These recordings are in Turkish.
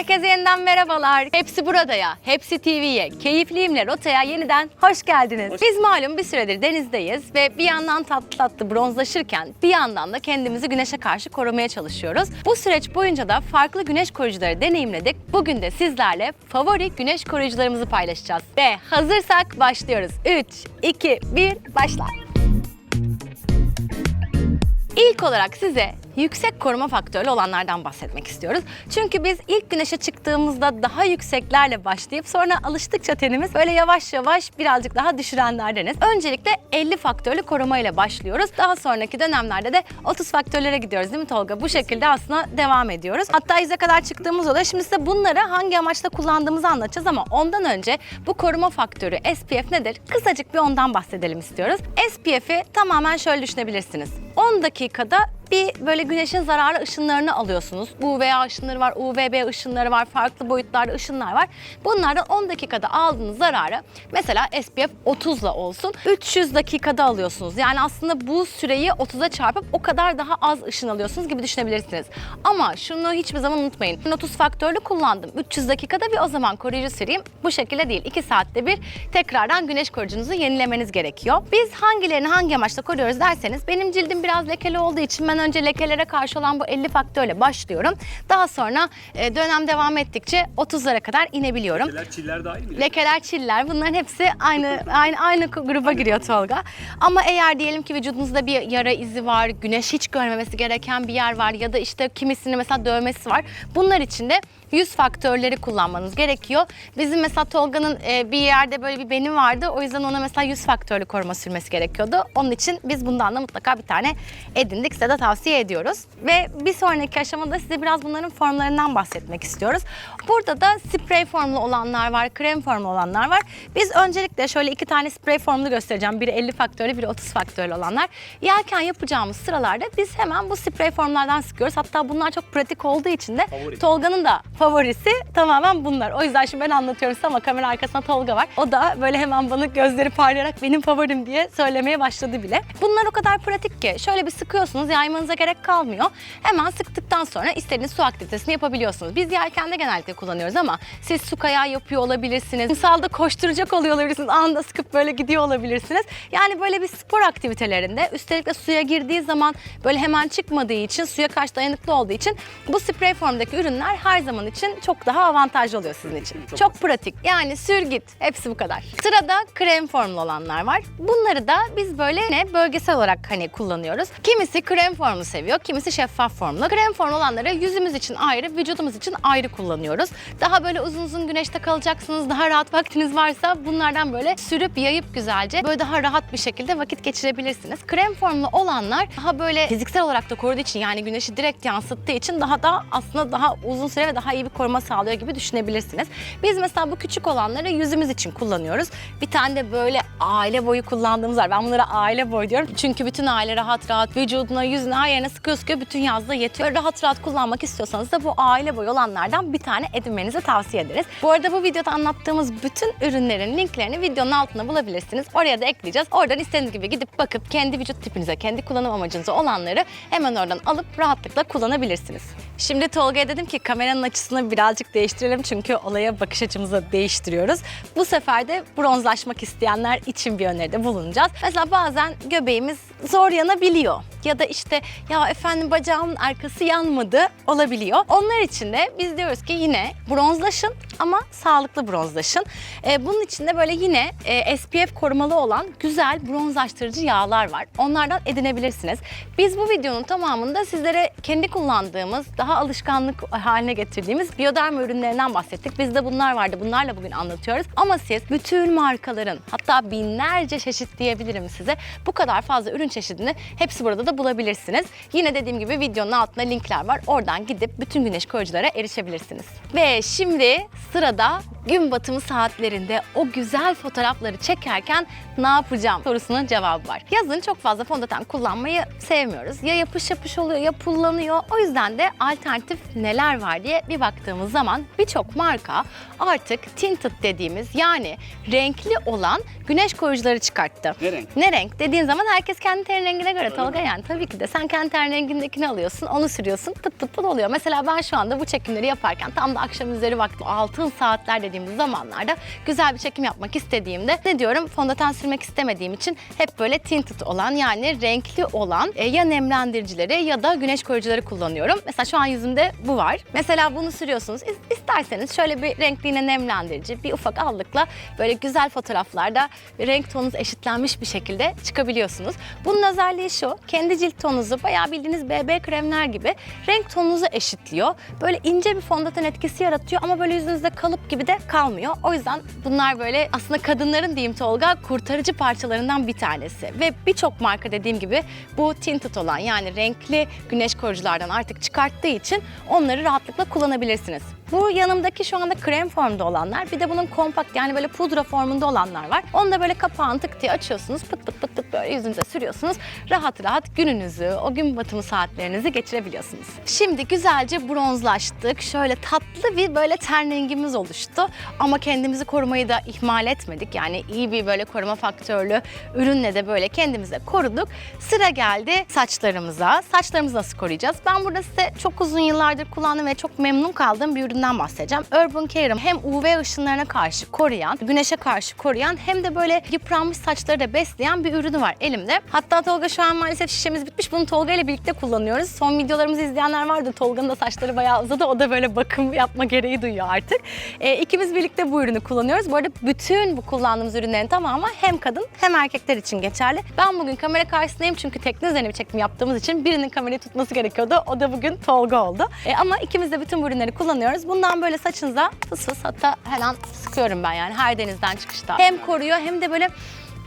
Herkese yeniden merhabalar. Hepsi burada ya. Hepsi TV'ye. Keyifliyimle rotaya yeniden hoş geldiniz. Biz malum bir süredir denizdeyiz ve bir yandan tatlı tatlı bronzlaşırken bir yandan da kendimizi güneşe karşı korumaya çalışıyoruz. Bu süreç boyunca da farklı güneş koruyucuları deneyimledik. Bugün de sizlerle favori güneş koruyucularımızı paylaşacağız. Ve hazırsak başlıyoruz. 3, 2, 1, başla. İlk olarak size yüksek koruma faktörlü olanlardan bahsetmek istiyoruz. Çünkü biz ilk güneşe çıktığımızda daha yükseklerle başlayıp sonra alıştıkça tenimiz böyle yavaş yavaş birazcık daha düşürenlerdeniz. Öncelikle 50 faktörlü koruma ile başlıyoruz. Daha sonraki dönemlerde de 30 faktörlere gidiyoruz değil mi Tolga? Bu şekilde aslında devam ediyoruz. Hatta yüze kadar çıktığımız oluyor. Şimdi size bunları hangi amaçla kullandığımızı anlatacağız ama ondan önce bu koruma faktörü SPF nedir? Kısacık bir ondan bahsedelim istiyoruz. SPF'i tamamen şöyle düşünebilirsiniz. 10 dakikada bir böyle güneşin zararlı ışınlarını alıyorsunuz. UVA ışınları var, UVB ışınları var, farklı boyutlarda ışınlar var. Bunlardan 10 dakikada aldığınız zararı mesela SPF 30 ile olsun 300 dakikada alıyorsunuz. Yani aslında bu süreyi 30'a çarpıp o kadar daha az ışın alıyorsunuz gibi düşünebilirsiniz. Ama şunu hiçbir zaman unutmayın. Ben 30 faktörlü kullandım. 300 dakikada bir o zaman koruyucu süreyim. Bu şekilde değil. 2 saatte bir tekrardan güneş koruyucunuzu yenilemeniz gerekiyor. Biz hangilerini hangi amaçla koruyoruz derseniz benim cildim biraz lekeli olduğu için ben önce lekelere karşı olan bu 50 faktörle başlıyorum. Daha sonra e, dönem devam ettikçe 30'lara kadar inebiliyorum. Lekeler, çiller dahil mi? Lekeler, çiller bunların hepsi aynı aynı aynı gruba giriyor Tolga. Ama eğer diyelim ki vücudunuzda bir yara izi var, güneş hiç görmemesi gereken bir yer var ya da işte kimisinin mesela dövmesi var. Bunlar için de yüz faktörleri kullanmanız gerekiyor. Bizim mesela Tolga'nın e, bir yerde böyle bir beni vardı. O yüzden ona mesela yüz faktörlü koruma sürmesi gerekiyordu. Onun için biz bundan da mutlaka bir tane edindik. Size de tavsiye ediyoruz. Ve bir sonraki aşamada size biraz bunların formlarından bahsetmek istiyoruz. Burada da sprey formlu olanlar var, krem formlu olanlar var. Biz öncelikle şöyle iki tane sprey formlu göstereceğim. Biri 50 faktörlü, biri 30 faktörlü olanlar. Yelken yapacağımız sıralarda biz hemen bu sprey formlardan sıkıyoruz. Hatta bunlar çok pratik olduğu için de Favori. Tolga'nın da favorisi tamamen bunlar. O yüzden şimdi ben anlatıyorum size ama kamera arkasında Tolga var. O da böyle hemen bana gözleri parlayarak benim favorim diye söylemeye başladı bile. Bunlar o kadar pratik ki şöyle bir sıkıyorsunuz yaymanıza gerek kalmıyor. Hemen sıktıktan sonra istediğiniz su aktivitesini yapabiliyorsunuz. Biz yelkende genellikle kullanıyoruz ama siz su kayağı yapıyor olabilirsiniz. Kumsalda koşturacak oluyor olabilirsiniz. Anında sıkıp böyle gidiyor olabilirsiniz. Yani böyle bir spor aktivitelerinde üstelik de suya girdiği zaman böyle hemen çıkmadığı için suya karşı dayanıklı olduğu için bu sprey formdaki ürünler her zaman için çok daha avantajlı oluyor sizin için. Çok Çok pratik. Yani sür git. Hepsi bu kadar. Sırada krem formlu olanlar var. Bunları da biz böyle ne bölgesel olarak hani kullanıyoruz. Kimisi krem formlu seviyor, kimisi şeffaf formlu. Krem formlu olanları yüzümüz için ayrı, vücudumuz için ayrı kullanıyoruz. Daha böyle uzun uzun güneşte kalacaksınız, daha rahat vaktiniz varsa bunlardan böyle sürüp yayıp güzelce böyle daha rahat bir şekilde vakit geçirebilirsiniz. Krem formlu olanlar daha böyle fiziksel olarak da koruduğu için yani güneşi direkt yansıttığı için daha da aslında daha uzun süre ve daha iyi bir koruma sağlıyor gibi düşünebilirsiniz. Biz mesela bu küçük olanları yüzümüz için kullanıyoruz. Bir tane de böyle aile boyu kullandığımız var. Ben bunlara aile boyu diyorum. Çünkü bütün aile rahat rahat vücuduna, yüzüne, her yerine sıkıyor sıkıyor bütün yazda yetiyor. Böyle rahat rahat kullanmak istiyorsanız da bu aile boyu olanlardan bir tane edinmenizi tavsiye ederiz. Bu arada bu videoda anlattığımız bütün ürünlerin linklerini videonun altına bulabilirsiniz. Oraya da ekleyeceğiz. Oradan istediğiniz gibi gidip bakıp kendi vücut tipinize, kendi kullanım amacınıza olanları hemen oradan alıp rahatlıkla kullanabilirsiniz. Şimdi Tolga'ya dedim ki kameranın açısını birazcık değiştirelim çünkü olaya bakış açımızı değiştiriyoruz. Bu sefer de bronzlaşmak isteyenler için bir öneride bulunacağız. Mesela bazen göbeğimiz zor yanabiliyor. Ya da işte ya efendim bacağımın arkası yanmadı olabiliyor. Onlar için de biz diyoruz ki yine bronzlaşın ama sağlıklı bronzlaşın. Ee, bunun için de böyle yine e, SPF korumalı olan güzel bronzlaştırıcı yağlar var. Onlardan edinebilirsiniz. Biz bu videonun tamamında sizlere kendi kullandığımız, daha alışkanlık haline getirdiğimiz biyoderma ürünlerinden bahsettik. Bizde bunlar vardı. Bunlarla bugün anlatıyoruz. Ama siz bütün markaların hatta binlerce çeşit diyebilirim size. Bu kadar fazla ürün çeşidini hepsi burada da bulabilirsiniz. Yine dediğim gibi videonun altında linkler var. Oradan gidip bütün güneş koruyuculara erişebilirsiniz. Ve şimdi sırada gün batımı saatlerinde o güzel fotoğrafları çekerken ne yapacağım sorusunun cevabı var. Yazın çok fazla fondöten kullanmayı sevmiyoruz. Ya yapış yapış oluyor ya pullanıyor. O yüzden de alternatif neler var diye bir baktığımız zaman birçok marka artık tinted dediğimiz yani renkli olan güneş koruyucuları çıkarttı. Ne renk? Ne renk dediğin zaman herkes kendi ten rengine göre Öyle Tolga mi? yani tabii ki de sen kendi ten rengindekini alıyorsun onu sürüyorsun pıt pıt pıt oluyor. Mesela ben şu anda bu çekimleri yaparken tam da akşam üzeri vakti altın saatler dediğimiz zamanlarda güzel bir çekim yapmak istediğimde ne diyorum fondöten sürmek istemediğim için hep böyle tinted olan yani renkli olan e, ya nemlendiricileri ya da güneş koruyucuları kullanıyorum. Mesela şu an yüzümde bu var. Mesela bunu sürüyorsunuz. İs- İsterseniz şöyle bir renkli yine nemlendirici bir ufak allıkla böyle güzel fotoğraflarda renk tonunuz eşitlenmiş bir şekilde çıkabiliyorsunuz. Bunun özelliği şu. Kendi cilt tonunuzu bayağı bildiğiniz BB kremler gibi renk tonunuzu eşitliyor. Böyle ince bir fondöten etkisi yaratıyor ama böyle yüzünüzde kalıp gibi de kalmıyor. O yüzden bunlar böyle aslında kadınların diyeyim Tolga kurtarıcı parçalarından bir tanesi. Ve birçok marka dediğim gibi bu tinted olan yani renkli güneş koruyuculardan artık çıkarttığı için onları rahatlıkla kullanabilirsiniz. Bu yanımdaki şu anda krem formda olanlar. Bir de bunun kompakt yani böyle pudra formunda olanlar var. Onu da böyle kapağını tık diye açıyorsunuz. Pıt pıt pıt pıt böyle yüzünüze sürüyorsunuz. Rahat rahat gününüzü, o gün batımı saatlerinizi geçirebiliyorsunuz. Şimdi güzelce bronzlaştık. Şöyle tatlı bir böyle ten rengimiz oluştu. Ama kendimizi korumayı da ihmal etmedik. Yani iyi bir böyle koruma faktörlü ürünle de böyle kendimize koruduk. Sıra geldi saçlarımıza. Saçlarımızı nasıl koruyacağız? Ben burada size çok uzun yıllardır kullandığım ve çok memnun kaldığım bir üründen bahsedeceğim. Urban Care'ın hem UV ışınlarına karşı koruyan, güneşe karşı koruyan hem de böyle yıpranmış saçları da besleyen bir ürünü var elimde. Hatta Tolga şu an maalesef şişemiz bitmiş. Bunu Tolga ile birlikte kullanıyoruz. Son videolarımızı izleyenler vardı. Tolga'nın da saçları bayağı uzadı. O da böyle bakım yapma gereği duyuyor artık. E, ikimiz birlikte bu ürünü kullanıyoruz. Bu arada bütün bu kullandığımız ürünlerin tamamı hem kadın hem erkekler için geçerli. Ben bugün kamera karşısındayım çünkü tekne üzerine bir çekim yaptığımız için birinin kamerayı tutması gerekiyordu. O da bugün Tolga oldu. E, ama ikimiz de bütün bu ürünleri kullanıyoruz. Bundan böyle saçınıza fıs fıs hatta her an sıkıyorum ben yani her denizden çıkışta. Hem koruyor hem de böyle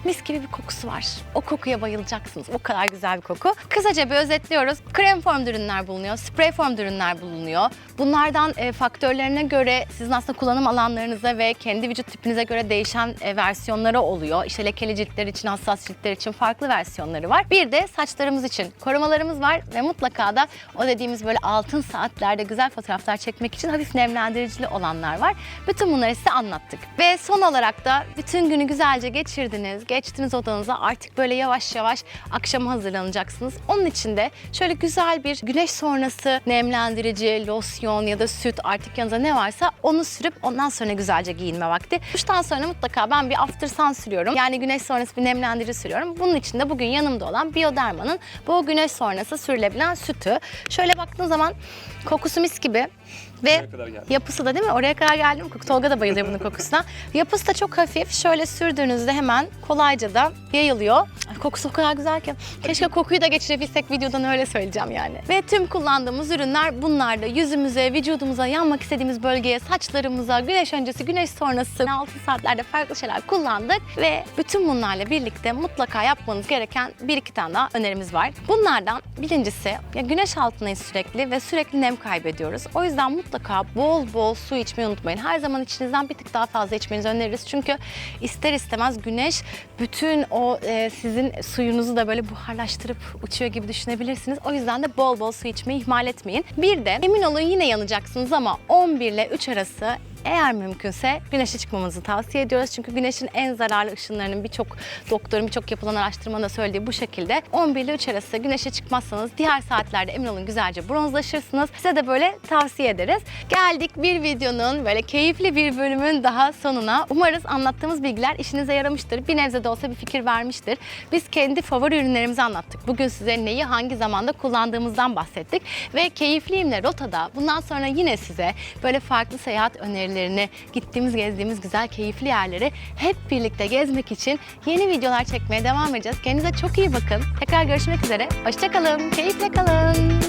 mis gibi bir kokusu var. O kokuya bayılacaksınız. O kadar güzel bir koku. Kısaca bir özetliyoruz. Krem formda ürünler bulunuyor, sprey formda ürünler bulunuyor. Bunlardan e, faktörlerine göre sizin aslında kullanım alanlarınıza ve kendi vücut tipinize göre değişen e, versiyonları oluyor. İşte lekeli ciltler için, hassas ciltler için farklı versiyonları var. Bir de saçlarımız için korumalarımız var ve mutlaka da o dediğimiz böyle altın saatlerde güzel fotoğraflar çekmek için hafif nemlendiricili olanlar var. Bütün bunları size anlattık. Ve son olarak da bütün günü güzelce geçirdiniz, geçtiniz odanıza artık böyle yavaş yavaş akşama hazırlanacaksınız. Onun için de şöyle güzel bir güneş sonrası nemlendirici, losyon ya da süt artık yanınızda ne varsa onu sürüp ondan sonra güzelce giyinme vakti. Duştan sonra mutlaka ben bir after sun sürüyorum. Yani güneş sonrası bir nemlendirici sürüyorum. Bunun için de bugün yanımda olan Bioderma'nın bu güneş sonrası sürülebilen sütü. Şöyle baktığın zaman kokusu mis gibi ve yapısı da değil mi? Oraya kadar geldim. Tolga da bayılıyor bunun kokusuna. Yapısı da çok hafif. Şöyle sürdüğünüzde hemen kolayca da yayılıyor. Kokusu o kadar güzel ki. Keşke kokuyu da geçirebilsek videodan öyle söyleyeceğim yani. Ve tüm kullandığımız ürünler bunlar da yüzümüze, vücudumuza, yanmak istediğimiz bölgeye, saçlarımıza, güneş öncesi, güneş sonrası, altın saatlerde farklı şeyler kullandık. Ve bütün bunlarla birlikte mutlaka yapmanız gereken bir iki tane daha önerimiz var. Bunlardan birincisi ya güneş altındayız sürekli ve sürekli nem kaybediyoruz. O yüzden mutlaka bol bol su içmeyi unutmayın. Her zaman içinizden bir tık daha fazla içmenizi öneririz. Çünkü ister istemez güneş bütün o e, sizin suyunuzu da böyle buharlaştırıp uçuyor gibi düşünebilirsiniz. O yüzden de bol bol su içmeyi ihmal etmeyin. Bir de emin olun yine yanacaksınız ama 11 ile 3 arası eğer mümkünse güneşe çıkmamanızı tavsiye ediyoruz. Çünkü güneşin en zararlı ışınlarının birçok doktorun, birçok yapılan araştırmanın da söylediği bu şekilde 11 ile 3 arası güneşe çıkmazsanız diğer saatlerde emin olun güzelce bronzlaşırsınız. Size de böyle tavsiye ederiz. Geldik bir videonun böyle keyifli bir bölümün daha sonuna. Umarız anlattığımız bilgiler işinize yaramıştır. Bir nebze de olsa bir fikir vermiştir. Biz kendi favori ürünlerimizi anlattık. Bugün size neyi hangi zamanda kullandığımızdan bahsettik. Ve Keyifliyimle Rota'da bundan sonra yine size böyle farklı seyahat önerilerini, gittiğimiz, gezdiğimiz güzel, keyifli yerleri hep birlikte gezmek için yeni videolar çekmeye devam edeceğiz. Kendinize çok iyi bakın. Tekrar görüşmek üzere. Hoşçakalın. Keyifle kalın.